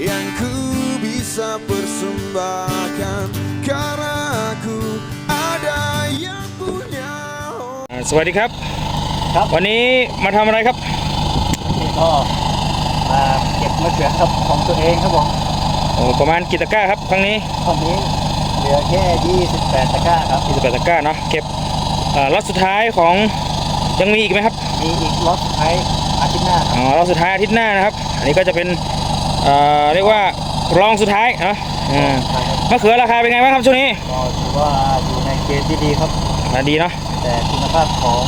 yang ku bisa persembahkan Karena aku ada yang punya อ่าสวัสดีครับ ครับ วันนี้มาทำอะไรครับ นี่ก็มาเก็บมะเขือครับของตัวเองครับผมโอ้ประมาณกี่ตะกร้าครับครั้งนี้ตอนนี้เหลือแค่ 28 ตะกร้าครับ 28ตะกร้าเนาะเก็บอ่าล็อตสุดท้ายของยังมีอีกไหมครับมีอีกล็อตสุดท้ายอาทิตย์หน้าครับอ๋อล็อตสุดท้ายอาทิตย์หน้านะครับ อันนี้ก็จะเป็น เอ่อเรียกว่ารองสุดท้ายเนาะอืมใช่ครับมะเขือราคาเป็นไงบ้างครับช่วงนี้ก็ถือว่าอยู่ในเกณฑ์ที่ดีครับ อ่าดีเนาะแต่คุณภาพของ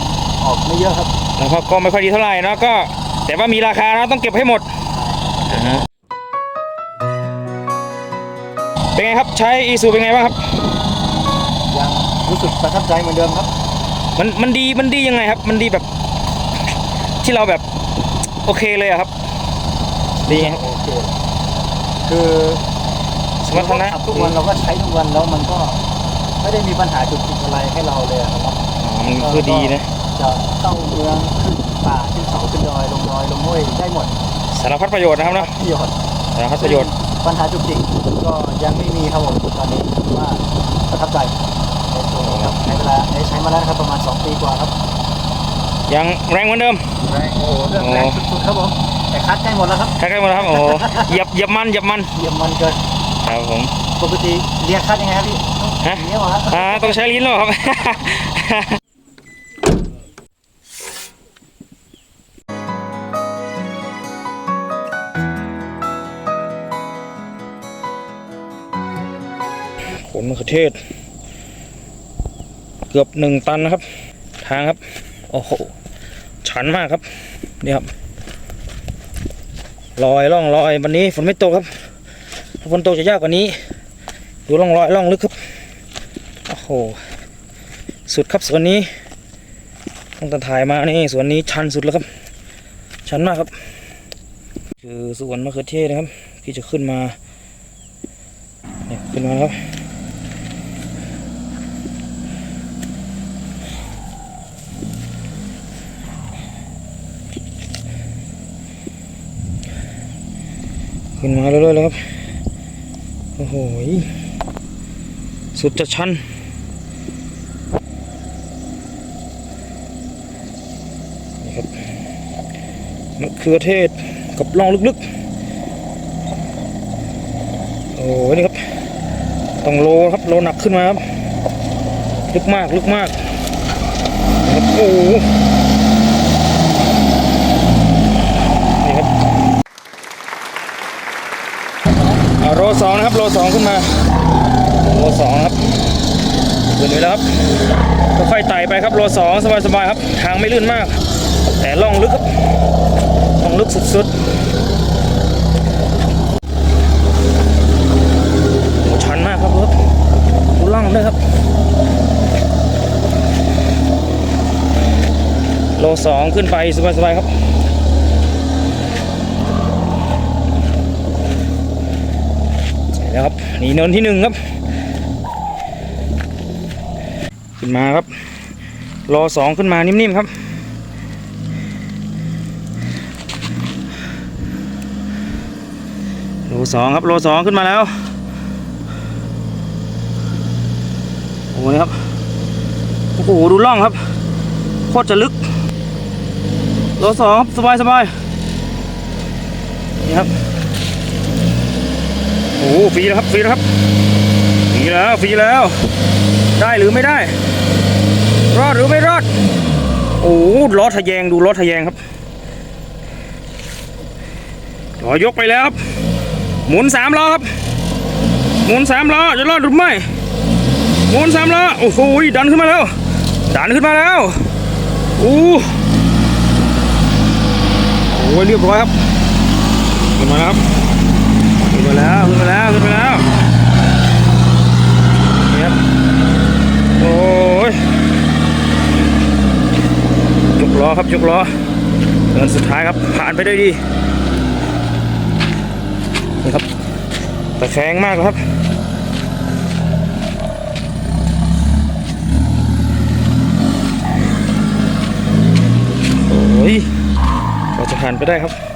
ออกไม่เยอะครับ แล้วก็ก็ไม่ค่อยดีเท่าไหร่เนาะก็ แต่ว่ามีราคานะต้องเก็บให้หมดอ่าฮะเป็นไงครับใช้อีซูเป็นไงบ้างครับ ยังรู้สึกประทับใจเหมือนเดิมครับ มันมันดีมันดียังไงครับ มันดีแบบ ที่เราแบบ โอเคเลยอะครับ ดีไงครับโอ เคคือสมรรถนะขับทุกวันเราก็ใช้ทุกวันแล้วมันก็ไม่ได้มีปัญหาจุกจิกอะไรให้เราเลยอะครับอ๋อมันคือดีนะจะเข้าเมืองขึ้นป่าขึ้นเขาขึ้นดอยลงดอยลงห้วยได้หมด สารพัดประโยชน์นะครับเนาะประโยชน์สารพัดประโยชน์ปัญหาจุกจิกก็ยังไม่มีครับผมตอนนี้ถือว่าประทับใจในตัวนี้ครับใช้เวลาได้ใช้มาแล้วนะครับประมาณ 2 ปีกว่าครับ ยังแรงเหมือนเดิมแรงโอ้โหเรื่องแรงสุดๆครับผม แต่คัดใกล้หมดแล้วครับใกล้ๆหมดแล้วครับโอ้โหเหยียบเหยียบมันเหยียบมันเยี่ยมมันเกินครับผมปกติเรียกคัดยังไงครับพี่ฮะอย่างนี้เหรอครับอ่าต้องใช้ลิ้นแล้วครับผลมะเขือเทศ เกือบหนึ่งตันนะครับ ทางครับ โอ้โหชันมากครับ นี่ครับ ลอยล่องลอยวันนี้ฝนไม่ตกครับถ้าฝนตกจะยากกว่านี้ ดูล่องลอยล่องลึกครับโอ้โหสุดครับสวนนี้ตั้งแต่ถ่ายมานี่สวนนี้ชันสุดแล้วครับ ชันมากครับ คือสวนมะเขือเทศนะครับ ที่จะขึ้นมาเนี่ยขึ้นมาครับ ขึ้นมาเรื่อยๆแล้วครับ โอ้โห สุดจะชันนี่ครับมะเขือเทศกับร่องลึกๆ โอ้ยนี่ครับ ต้องโลครับ โลหนักขึ้นมาครับ ลึกมาก ลึกมาก โอ้โหนี่ครับอ่าโล สองนะครับโลสองขึ้นมาโลสองครับขึ้นไปแล้วครับค่อยไต่ไปครับโลสองสบายๆครับ ทางไม่ลื่นมาก แต่ล่องลึกครับล่องลึกสุดๆโอ้ชันมากครับครับดูล่องด้วยครับ โลสองขึ้นไปสบายๆครับ แล้วครับนี่เนินที่หนึ่งครับ ขึ้นมาครับ รอสองขึ้นมานิ่มๆครับโลสองครับโลสองขึ้นมาแล้วโอ้โหครับโอ้โหดูล่องครับโคตรจะลึกโลสองครับสบายสบายนี่ครับ อ้ฟรีแล้วครับฟรีแล้วครับฟรีแล้วฟรีแล้ว ได้หรือไม่ได้ รอดหรือไม่รอด โอ้ล้อทะแยงดูล้อทะแยงครับล้อยกไปแล้วครับหมุนสามล้อครับ หมุนสามล้อจะรอดหรือไม่หมุนสามล้อโอ้โหดันขึ้นมาแล้วดันขึ้นมาแล้วโอ้โหเรียบร้อยครับขึ้นมาแล้วครับ ขึ้นมาแล้วขึ้นมาแล้วขึ้นมาแล้วนี่ครับโอ้ยยกล้อครับยกล้อเดินสุดท้ายครับผ่านไปได้ดีนี่ครับตแต่แข็งมากครับโอ้ยเราจะผ่านไปได้ครับ